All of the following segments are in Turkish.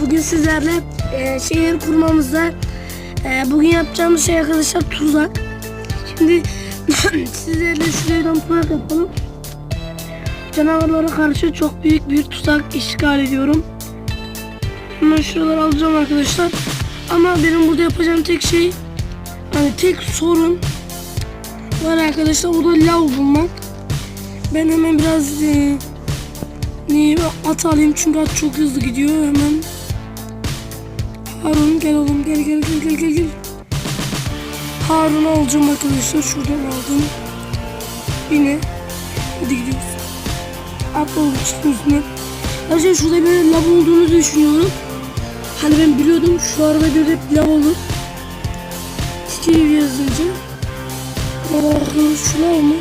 bugün sizlerle e, şehir kurmamızda e, bugün yapacağımız şey arkadaşlar tuzak. Şimdi sizlerle şuradan tuzak yapalım. Canavarlara karşı çok büyük bir tuzak işgal ediyorum. Hemen şuraları alacağım arkadaşlar. Ama benim burada yapacağım tek şey hani tek sorun var arkadaşlar o da lav bulmak. Ben hemen biraz e, Niye at alayım çünkü at çok hızlı gidiyor hemen. Harun gel oğlum gel gel gel gel gel gel. Harun'u alacağım arkadaşlar şuradan aldım. Yine hadi gidiyoruz. Atla oğlum çıktım üstüne. Arkadaşlar şurada bir lav olduğunu düşünüyorum. Hani ben biliyordum şu arada bir hep lav olur. Steve yazınca. Bakın şu lav mı?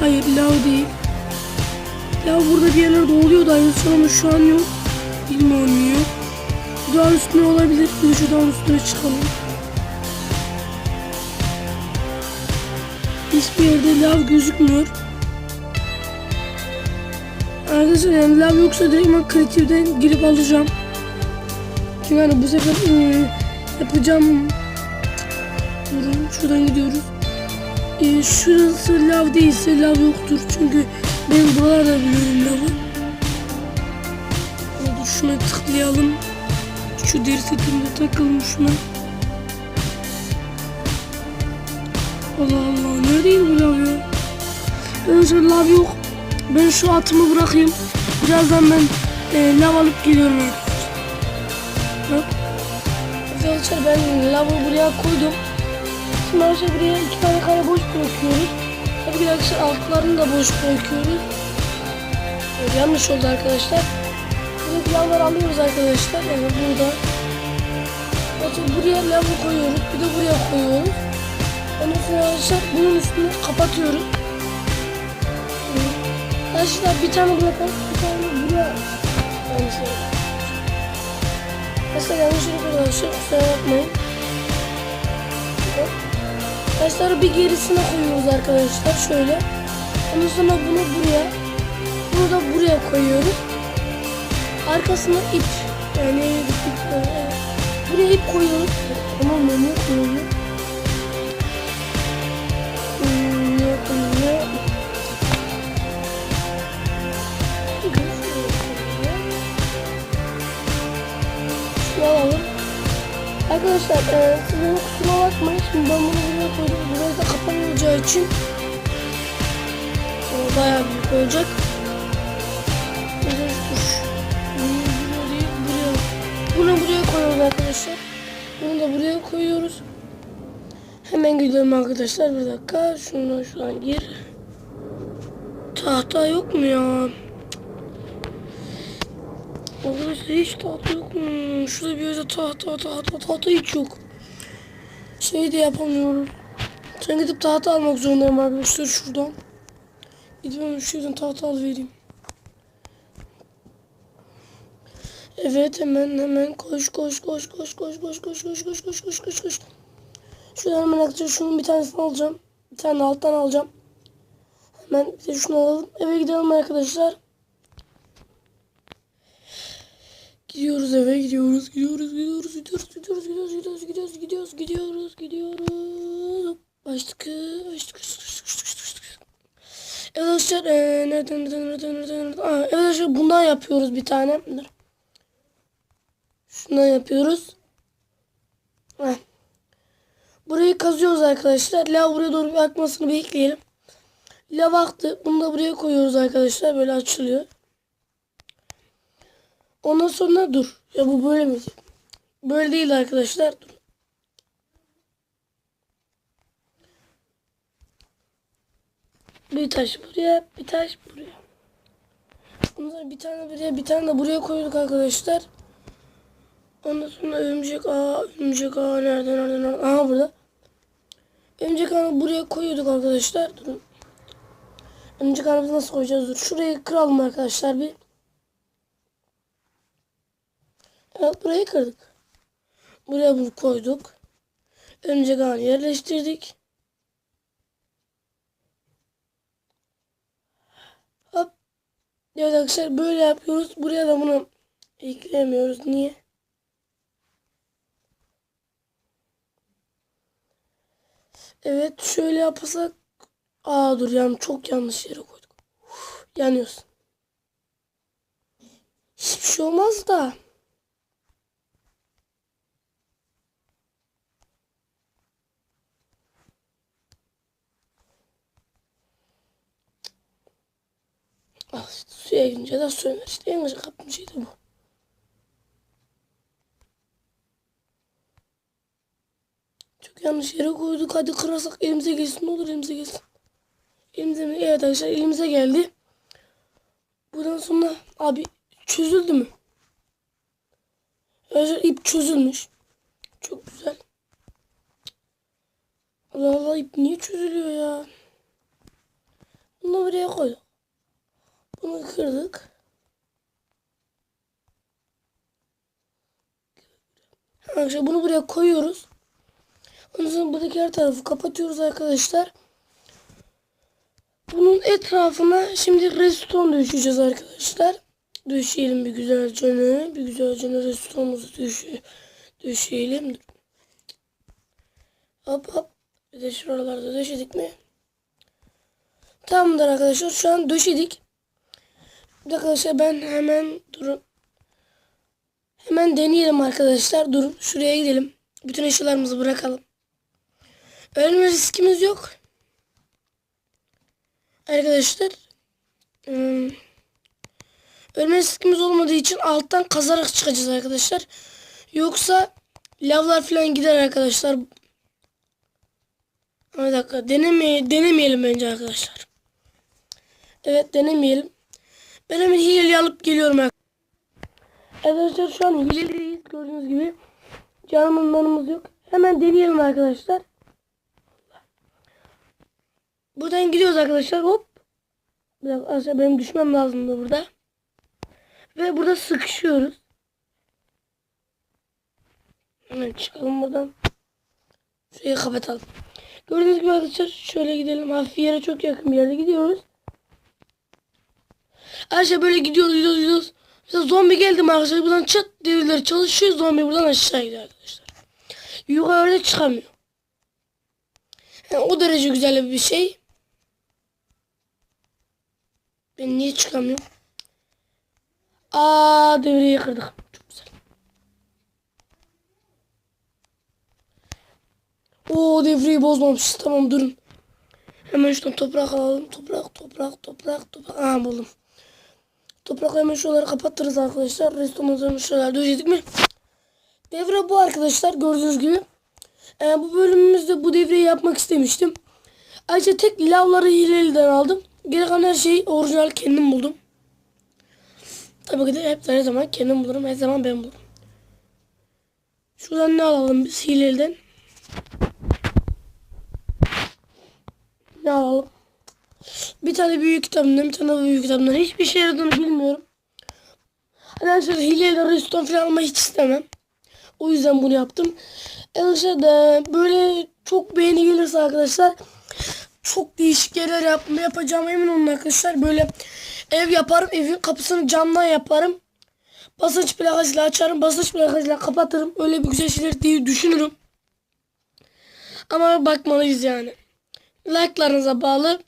Hayır lav değil. Ya burada bir yerlerde oluyordu aynısı ama şu an yok. Bilmiyorum yok. Bu dağın üstüne olabilir. Bir şu üstüne çıkalım. Hiçbir yerde lav gözükmüyor. Arkadaşlar yani lav yoksa direkt ben kreatiften girip alacağım. Çünkü hani bu sefer e, yapacağım. Durun şuradan gidiyoruz. E, şurası lav değilse lav yoktur. Çünkü ben buralarda biliyorum lavı. Şuna tıklayalım. Şu deri setinde takalım şuna. Allah Allah neredeydi bu lav ya? Şu lav yok. Ben şu atımı bırakayım. Birazdan ben e, lav alıp geliyorum arkadaşlar. Arkadaşlar ben lavı buraya koydum. Şimdi arkadaşlar buraya iki tane kare boş bırakıyoruz. Tabii ki arkadaşlar altlarını da boş bırakıyoruz. Yanlış oldu arkadaşlar. Planları alıyoruz arkadaşlar. Yani burada. Bakın buraya lavabo koyuyoruz. Bir de buraya koyuyoruz. Ondan sonra arkadaşlar bunun üstünü kapatıyoruz. Evet. Arkadaşlar bir tane buraya bir tane buraya. Oldu. Arkadaşlar yanlış oldu arkadaşlar. Kusura bakmayın. Taşları bir gerisine koyuyoruz arkadaşlar şöyle. Ondan sonra bunu buraya, bunu da buraya koyuyoruz. Arkasına ip, yani ip, buraya ip koyuyoruz. Tamam mı? Ne koyuyoruz? Alalım. Arkadaşlar e, sizin kusura bakmayın. Şimdi ben bunu buraya koydum. Burası da kapalı olacağı için e, bayağı büyük olacak. Biraz Bunu buraya koyuyoruz arkadaşlar. Bunu da buraya koyuyoruz. Hemen gidelim arkadaşlar. Bir dakika. Şunu şuradan gir. Tahta yok mu ya? Arkadaşlar hiç tahta yok mu? Şurada bir yerde tahta tahta tahta hiç yok. Şey de yapamıyorum. Sen gidip tahta almak zorundayım arkadaşlar şuradan. Gidip şuradan tahta al. Evet hemen hemen koş koş koş koş koş koş koş koş koş koş koş koş koş. Şuradan hemen arkadaşlar şunun bir tanesini alacağım. Bir tane alttan alacağım. Hemen bir de şunu alalım. Eve gidelim arkadaşlar. Gidiyoruz eve gidiyoruz gidiyoruz gidiyoruz gidiyoruz gidiyoruz gidiyoruz gidiyoruz gidiyoruz gidiyoruz gidiyoruz gidiyoruz başlık başlık Evet arkadaşlar ee, nereden nereden nereden nereden nereden Aa, evet arkadaşlar bundan yapıyoruz bir tane Dur. Şundan yapıyoruz Heh. burayı kazıyoruz arkadaşlar lav buraya doğru bir akmasını bekleyelim lav aktı bunu da buraya koyuyoruz arkadaşlar böyle açılıyor Ondan sonra dur. Ya bu böyle mi? Böyle değil arkadaşlar. Dur. Bir taş buraya, bir taş buraya. Sonra bir tane buraya, bir tane de buraya koyduk arkadaşlar. Ondan sonra örümcek ağa, örümcek ağa nerede, nerede, nerede? Aha burada. Örümcek ağını buraya koyuyorduk arkadaşlar. Durun. Örümcek ağını nasıl koyacağız? Dur. Şurayı kıralım arkadaşlar bir. Evet burayı kırdık. Buraya bunu koyduk. Örümcek ağını yerleştirdik. Hop. Evet arkadaşlar böyle yapıyoruz. Buraya da bunu Ekleyemiyoruz. Niye? Evet şöyle yapasak. Aa dur yani çok yanlış yere koyduk. Uf, yanıyorsun. Hiçbir şey olmaz da. Ah suya girince de söner. İşte en gıcık şeydi bu. Çok yanlış yere koyduk. Hadi kırarsak elimize gelsin. Ne olur elimize gelsin. Elimize mi? Evet arkadaşlar elimize geldi. Buradan sonra abi çözüldü mü? Arkadaşlar ip çözülmüş. Çok güzel. Allah Allah ip niye çözülüyor ya? Bunu buraya koyduk. Bunu kırdık. Arkadaşlar bunu buraya koyuyoruz. Ondan sonra buradaki her tarafı kapatıyoruz arkadaşlar. Bunun etrafına şimdi reston döşeyeceğiz arkadaşlar. Döşeyelim bir güzelce Bir güzelce restonumuzu döşe, döşeyelim. Hop hop. Bir de şuralarda döşedik mi? Tamamdır arkadaşlar. Şu an döşedik. Arkadaşlar ben hemen durun. Hemen deneyelim arkadaşlar. Durun. Şuraya gidelim. Bütün eşyalarımızı bırakalım. Ölme riskimiz yok. Arkadaşlar. ım, Ölme riskimiz olmadığı için alttan kazarak çıkacağız arkadaşlar. Yoksa lavlar falan gider arkadaşlar. Bir dakika deneme, denemeyelim bence arkadaşlar. Evet denemeyelim. Ben hemen hileli alıp geliyorum arkadaşlar. şu an hileliyiz gördüğünüz gibi. Canımız yok. Hemen deneyelim arkadaşlar. Buradan gidiyoruz arkadaşlar. Hop. Bir dakika arkadaşlar benim düşmem lazımdı burada. Ve burada sıkışıyoruz. Hemen çıkalım buradan. Şurayı kapatalım. Gördüğünüz gibi arkadaşlar şöyle gidelim. Hafif yere çok yakın bir yerde gidiyoruz. Arkadaşlar böyle gidiyoruz gidiyoruz gidiyoruz. Mesela zombi geldi mi arkadaşlar buradan çıt devreleri çalışıyor. Zombi buradan aşağı gidiyor arkadaşlar. Yukarıda çıkamıyor. Yani o derece güzel bir şey. Ben niye çıkamıyorum? Aa devreyi kırdık. Çok güzel. Oo devreyi bozmamışız. Tamam durun. Hemen şuradan toprak alalım. Toprak, toprak, toprak, toprak. Aa buldum. Toprakla hemen şuraları kapatırız arkadaşlar. Restoranımızın şuraları döşedik mi? Devre bu arkadaşlar gördüğünüz gibi. Ee, bu bölümümüzde bu devreyi yapmak istemiştim. Ayrıca tek lavları hileliden aldım. Geri kalan her şeyi orijinal kendim buldum. Tabii ki de hep her zaman kendim bulurum. Her zaman ben bulurum. Şuradan ne alalım biz hileliden? Ne alalım? Bir tane büyük kitabından bir tane büyük kitabından. Hiçbir şey yaradığını bilmiyorum. Arkadaşlar hileyle restoran falan almayı hiç istemem. O yüzden bunu yaptım. Arkadaşlar da böyle çok beğeni gelirse arkadaşlar çok değişik yerler yapma yapacağım emin olun arkadaşlar. Böyle ev yaparım. Evin kapısını camdan yaparım. Basınç plakasıyla açarım. Basınç plakasıyla kapatırım. Öyle bir güzel şeyler diye düşünürüm. Ama bakmalıyız yani. Like'larınıza bağlı.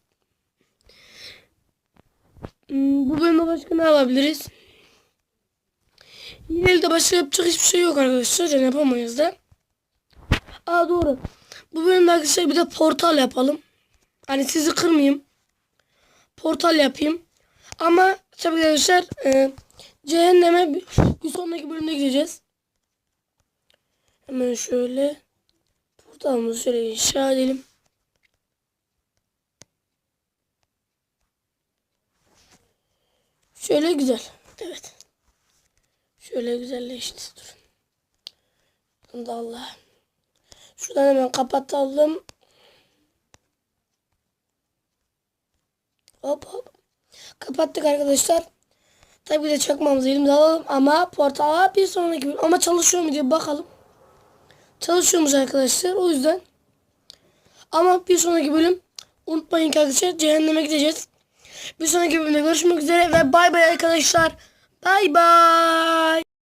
Hmm, Bu bölümde başka ne alabiliriz? Yine elde başka yapacak hiçbir şey yok arkadaşlar. Yani yapamayız da. Aa doğru. Bu bölümde arkadaşlar bir de portal yapalım. Hani sizi kırmayayım. Portal yapayım. Ama tabii arkadaşlar e, cehenneme bir, sonraki bölümde gideceğiz. Hemen şöyle portalımızı şöyle inşa edelim. Şöyle güzel. Evet. Şöyle güzelleşti. Durun. Allah. Şuradan hemen kapatalım. Hop hop. Kapattık arkadaşlar. Tabii de çakmamızı elimize alalım ama portala bir sonraki bölüm. Ama çalışıyor mu diye bakalım. Çalışıyormuş arkadaşlar. O yüzden. Ama bir sonraki bölüm unutmayın ki arkadaşlar cehenneme gideceğiz. Bir sonraki bölümde görüşmek üzere ve bay bay arkadaşlar. Bay bay.